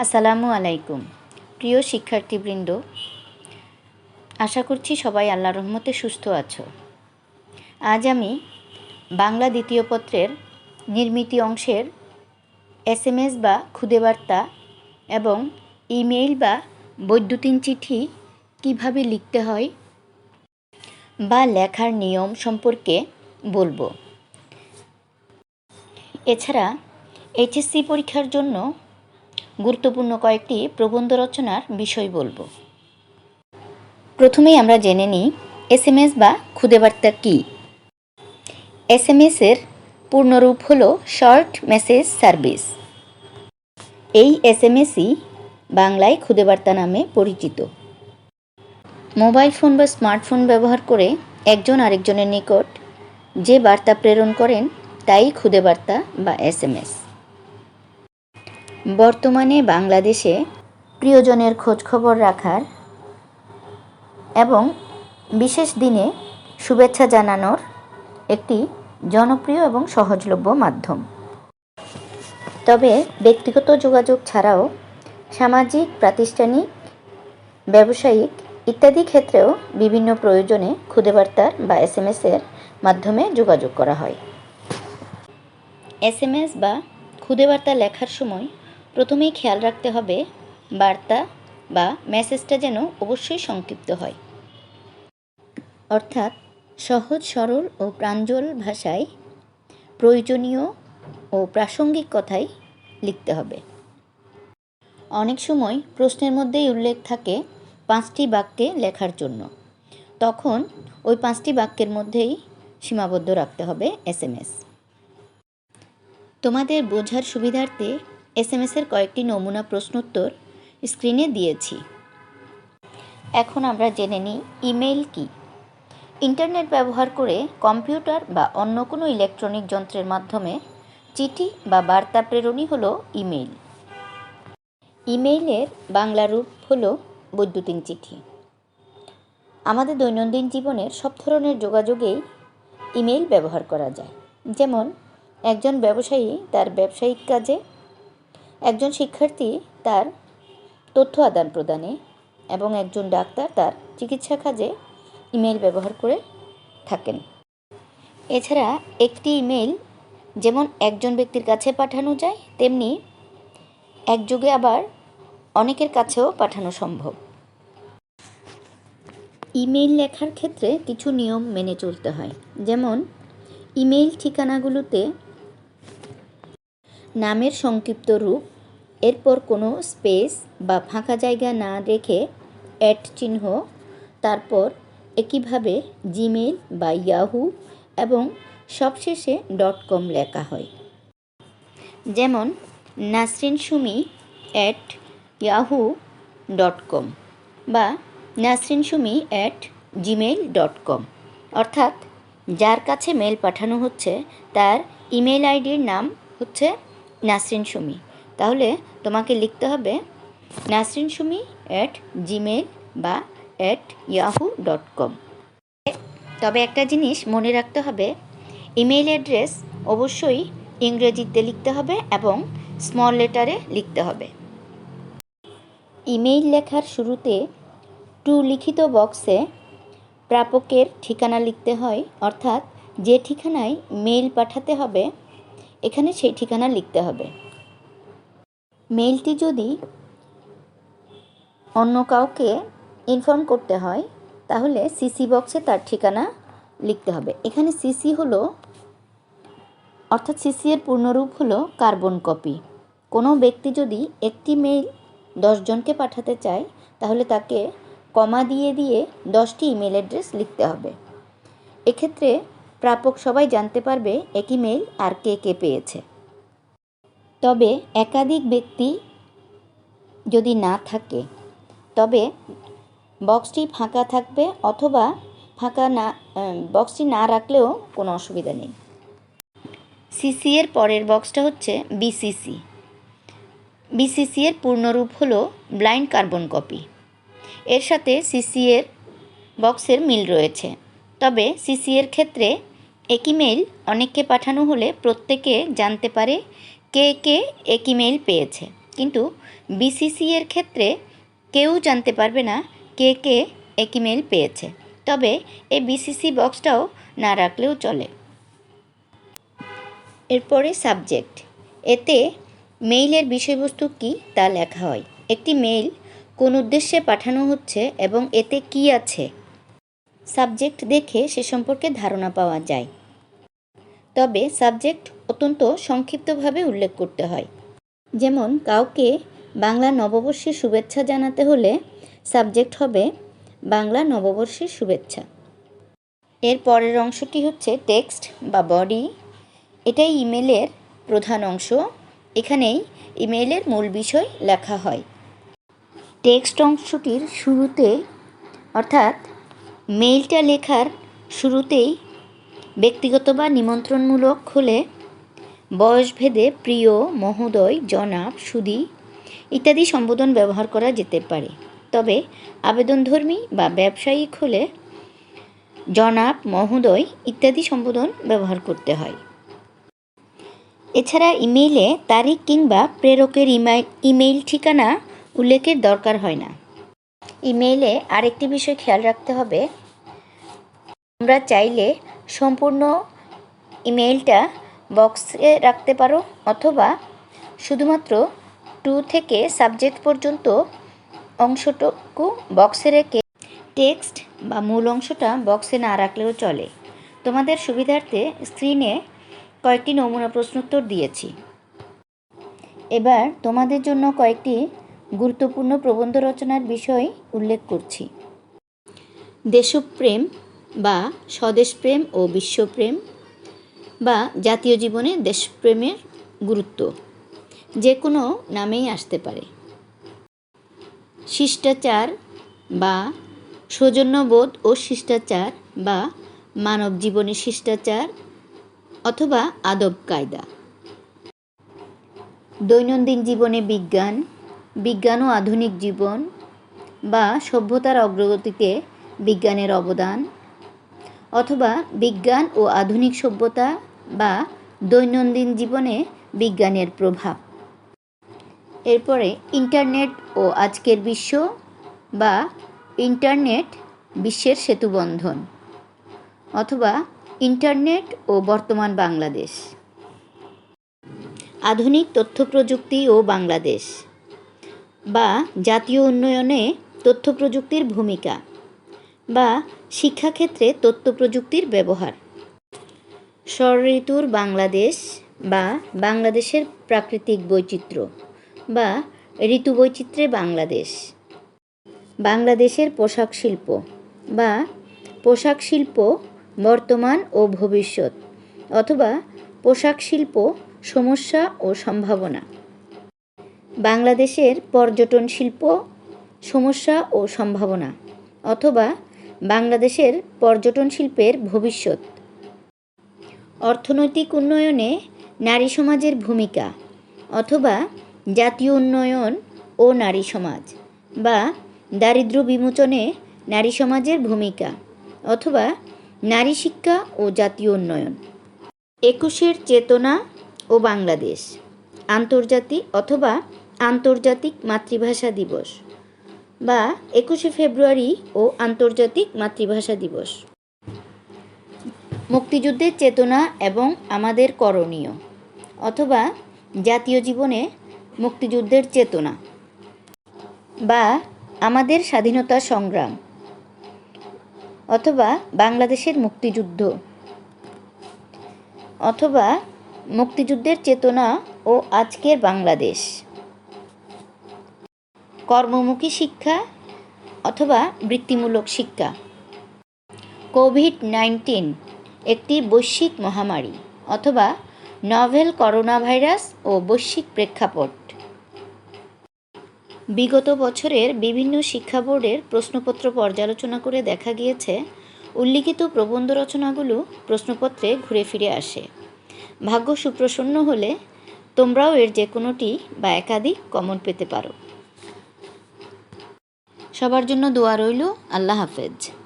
আসসালামু আলাইকুম। প্রিয় শিক্ষার্থীবৃন্দ, আশা করছি সবাই আল্লাহ রহমতে সুস্থ আছো। আজ আমি বাংলা দ্বিতীয় পত্রের নির্মিতি অংশের এস এম এস বা খুদে বার্তা এবং ইমেইল বা বৈদ্যুতিন চিঠি কীভাবে লিখতে হয় বা লেখার নিয়ম সম্পর্কে বলব। এছাড়া এইচএসসি পরীক্ষার জন্য গুরুত্বপূর্ণ কয়েকটি প্রবন্ধ রচনার বিষয় বলব। প্রথমেই আমরা জেনে নিই, এস এম এস বা খুদে বার্তা কী? এস এম এসের পূর্ণরূপ হল শর্ট মেসেজ সার্ভিস। এই এস এম এসই বাংলায় খুদে বার্তা নামে পরিচিত। মোবাইল ফোন বা স্মার্টফোন ব্যবহার করে একজন আরেকজনের নিকট যে বার্তা প্রেরণ করেন, তাই খুদে বার্তা বা এস এম এস। বর্তমানে বাংলাদেশে প্রিয়জনের খোঁজখবর রাখার এবং বিশেষ দিনে শুভেচ্ছা জানানোর একটি জনপ্রিয় এবং সহজলভ্য মাধ্যম। তবে ব্যক্তিগত যোগাযোগ ছাড়াও সামাজিক, প্রাতিষ্ঠানিক, ব্যবসায়িক ইত্যাদি ক্ষেত্রেও বিভিন্ন প্রয়োজনে খুদে বা এস এম এসের মাধ্যমে যোগাযোগ করা হয়। এস এম এস বা খুদে বার্তা লেখার সময় প্রথমেই খেয়াল রাখতে হবে বার্তা বা মেসেজটা যেন অবশ্যই সংক্ষিপ্ত হয়। অর্থাৎ সহজ, সরল ও প্রাঞ্জল ভাষায় প্রয়োজনীয় ও প্রাসঙ্গিক কথাই লিখতে হবে। অনেক সময় প্রশ্নের মধ্যেই উল্লেখ থাকে পাঁচটি বাক্যে লেখার জন্য। তখন ওই পাঁচটি বাক্যের মধ্যেই সীমাবদ্ধ রাখতে হবে এস এম এস। তোমাদের বোঝার সুবিধার্থে এস এসের কয়েকটি নমুনা প্রশ্নোত্তর স্ক্রিনে দিয়েছি। এখন আমরা জেনে নিই ইমেইল কী। ইন্টারনেট ব্যবহার করে কম্পিউটার বা অন্য কোনো ইলেকট্রনিক যন্ত্রের মাধ্যমে চিঠি বা বার্তা প্রেরণই হলো ইমেইল। ইমেইলের বাংলা রূপ হলো বৈদ্যুতিন চিঠি। আমাদের দৈনন্দিন জীবনের সব ধরনের যোগাযোগেই ইমেইল ব্যবহার করা যায়। যেমন, একজন ব্যবসায়ী তার ব্যবসায়িক কাজে একজন শিক্ষার্থী তার তথ্য আদান প্রদানে এবং একজন ডাক্তার তার চিকিৎসা কাজে ইমেল ব্যবহার করে থাকেন। এছাড়া একটি ইমেল যেমন একজন ব্যক্তির কাছে পাঠানো যায়, তেমনি একযোগে আবার অনেকের কাছেও পাঠানো সম্ভব। ইমেইল লেখার ক্ষেত্রে কিছু নিয়ম মেনে চলতে হয়। যেমন ইমেইল ঠিকানাগুলোতে নামের সংক্ষিপ্ত রূপ, এরপর কোনো স্পেস বা ফাঁকা জায়গা না রেখে অ্যাট চিহ্ন, তারপর একইভাবে জিমেল বা ইয়াহু এবং সবশেষে ডট কম লেখা হয়। যেমন, Nasrin Sumi at Yahoo dot com বা Nasrin Sumi at Gmail dot com অর্থাৎ, যার কাছে মেল পাঠানো হচ্ছে, তার ইমেল আইডির নাম হচ্ছে নাসরিন সুমি। তাহলে তোমাকে লিখতে হবে নাসরিন সুমি অ্যাট জিমেল বা অ্যাট ইয়াহু ডট কম তবে একটা জিনিস মনে রাখতে হবে ইমেইল অ্যাড্রেস অবশ্যই ইংরেজিতে লিখতে হবে এবং স্মল লেটারে লিখতে হবে। ইমেইল লেখার শুরুতে টু লিখিত বক্সে প্রাপকের ঠিকানা লিখতে হয়, অর্থাৎ যে ঠিকানায় মেইল পাঠাতে হবে এখানে সেই ঠিকানা লিখতে হবে। মেইলটি যদি অন্য কাউকে ইনফর্ম করতে হয়, তাহলে সিসি বক্সে তার ঠিকানা লিখতে হবে। এখানে সিসি হলো, অর্থাৎ সিসি এর পূর্ণরূপ হলো কার্বন কপি কোনো ব্যক্তি যদি একটি মেইল দশজনকে পাঠাতে চায়, তাহলে তাকে কমা দিয়ে দিয়ে দশটি ইমেল অ্যাড্রেস লিখতে হবে। এক্ষেত্রে প্রাপক সবাই জানতে পারবে একই মেইল আর কে কে পেয়েছে। তবে একাধিক ব্যক্তি যদি না থাকে, তবে বক্সটি ফাঁকা থাকবে অথবা ফাঁকা না বক্সটি না রাখলেও কোনো অসুবিধা নেই। সিসি এর পরের বক্সটা হচ্ছে বিসিসি বিসিসি এর পূর্ণরূপ হলো ব্লাইন্ড কার্বন কপি এর সাথে সিসি এর বক্সের মিল রয়েছে। তবে সিসি এর ক্ষেত্রে একই মেইল অনেককে পাঠানো হলে প্রত্যেকে জানতে পারে কে কে একই মেইল পেয়েছে। কিন্তু বিসিসি এর ক্ষেত্রে কেউ জানতে পারবে না কে কে এক ইমেল পেয়েছে। তবে এই বিসিসি বক্সটাও না রাখলেও চলে। এরপরে সাবজেক্ট এতে মেইলের বিষয়বস্তু কী তা লেখা হয়। একটি মেইল কোন উদ্দেশ্যে পাঠানো হচ্ছে এবং এতে কি আছে? সাবজেক্ট দেখে সে সম্পর্কে ধারণা পাওয়া যায়। তবে সাবজেক্ট অত্যন্ত সংক্ষিপ্তভাবে উল্লেখ করতে হয়। যেমন, কাউকে বাংলা নববর্ষের শুভেচ্ছা জানাতে হলে সাবজেক্ট হবে বাংলা নববর্ষের শুভেচ্ছা। এর পরের অংশটি হচ্ছে টেক্সট বা বডি। এটাই ইমেলের প্রধান অংশ। এখানেই ইমেলের মূল বিষয় লেখা হয়। টেক্সট অংশটির শুরুতে, অর্থাৎ মেইলটা লেখার শুরুতেই ব্যক্তিগত বা নিমন্ত্রণমূলক হলে বয়সভেদে প্রিয়, মহোদয়, জনাব, সুদী ইত্যাদি সম্বোধন ব্যবহার করা যেতে পারে। তবে আবেদনধর্মী বা ব্যবসায়িক হলে জনাব, মহোদয় ইত্যাদি সম্বোধন ব্যবহার করতে হয়। এছাড়া ইমেইলে তারিখ কিংবা প্রেরকের ইমেইল ইমেইল ঠিকানা উল্লেখের দরকার হয় না। ইমেইলে আরেকটি বিষয় খেয়াল রাখতে হবে তোমরা চাইলে সম্পূর্ণ ইমেইলটা বক্সে রাখতে পারো, অথবা শুধুমাত্র টু থেকে সাবজেক্ট পর্যন্ত অংশটুকু বক্সে রেখে টেক্সট বা মূল অংশটা বক্সে না রাখলেও চলে। তোমাদের সুবিধার্থে স্ক্রিনে কয়েকটি নমুনা প্রশ্নোত্তর দিয়েছি। এবার তোমাদের জন্য কয়েকটি গুরুত্বপূর্ণ প্রবন্ধ রচনার বিষয় উল্লেখ করছি। দেশপ্রেম বা স্বদেশপ্রেম ও বিশ্বপ্রেম বা জাতীয় জীবনে দেশপ্রেমের গুরুত্ব। যে কোনো নামেই আসতে পারে। শিষ্টাচার বা সৌজন্যবোধ ও শিষ্টাচার বা মানব জীবনে শিষ্টাচার অথবা আদব কায়দা। দৈনন্দিন জীবনে বিজ্ঞান বিজ্ঞান ও আধুনিক জীবন বা সভ্যতার অগ্রগতিতে বিজ্ঞানের অবদান অথবা বিজ্ঞান ও আধুনিক সভ্যতা বা দৈনন্দিন জীবনে বিজ্ঞানের প্রভাব। এরপরে ইন্টারনেট ও আজকের বিশ্ব বা ইন্টারনেট বিশ্বের সেতুবন্ধন অথবা ইন্টারনেট ও বর্তমান বাংলাদেশ। আধুনিক তথ্য প্রযুক্তি ও বাংলাদেশ বা জাতীয় উন্নয়নে তথ্য প্রযুক্তির ভূমিকা বা শিক্ষাক্ষেত্রে তথ্য প্রযুক্তির ব্যবহার। ষড়ঋতুর বাংলাদেশ বা বাংলাদেশের প্রাকৃতিক বৈচিত্র্য বা ঋতু বৈচিত্র্যে বাংলাদেশ। বাংলাদেশের পোশাক শিল্প বা পোশাক শিল্প বর্তমান ও ভবিষ্যৎ অথবা পোশাক শিল্প সমস্যা ও সম্ভাবনা। বাংলাদেশের পর্যটন শিল্প সমস্যা ও সম্ভাবনা অথবা বাংলাদেশের পর্যটন শিল্পের ভবিষ্যৎ। অর্থনৈতিক উন্নয়নে নারী সমাজের ভূমিকা অথবা জাতীয় উন্নয়ন ও নারী সমাজ বা দারিদ্র্য বিমোচনে নারী সমাজের ভূমিকা অথবা নারী শিক্ষা ও জাতীয় উন্নয়ন। একুশের চেতনা ও বাংলাদেশ। আন্তর্জাতিক অথবা আন্তর্জাতিক মাতৃভাষা দিবস। বা একুশে ফেব্রুয়ারি ও আন্তর্জাতিক মাতৃভাষা দিবস। মুক্তিযুদ্ধের চেতনা এবং আমাদের করণীয় অথবা জাতীয় জীবনে মুক্তিযুদ্ধের চেতনা বা আমাদের স্বাধীনতা সংগ্রাম অথবা বাংলাদেশের মুক্তিযুদ্ধ অথবা মুক্তিযুদ্ধের চেতনা ও আজকের বাংলাদেশ। কর্মমুখী শিক্ষা অথবা বৃত্তিমূলক শিক্ষা। কোভিড নাইন্টিন একটি বৈশ্বিক মহামারী অথবা নভেল করোনা ভাইরাস ও বৈশ্বিক প্রেক্ষাপট। বিগত বছরের বিভিন্ন শিক্ষা বোর্ডের প্রশ্নপত্র পর্যালোচনা করে দেখা গিয়েছে, উল্লিখিত প্রবন্ধ রচনাগুলো প্রশ্নপত্রে ঘুরে ফিরে আসে। ভাগ্য সুপ্রসন্ন হলে তোমরাও এর যে কোনোটি বা একাধিক কমন পেতে পারো। সবার জন্য দোয়া রইল। আল্লাহ হাফেজ।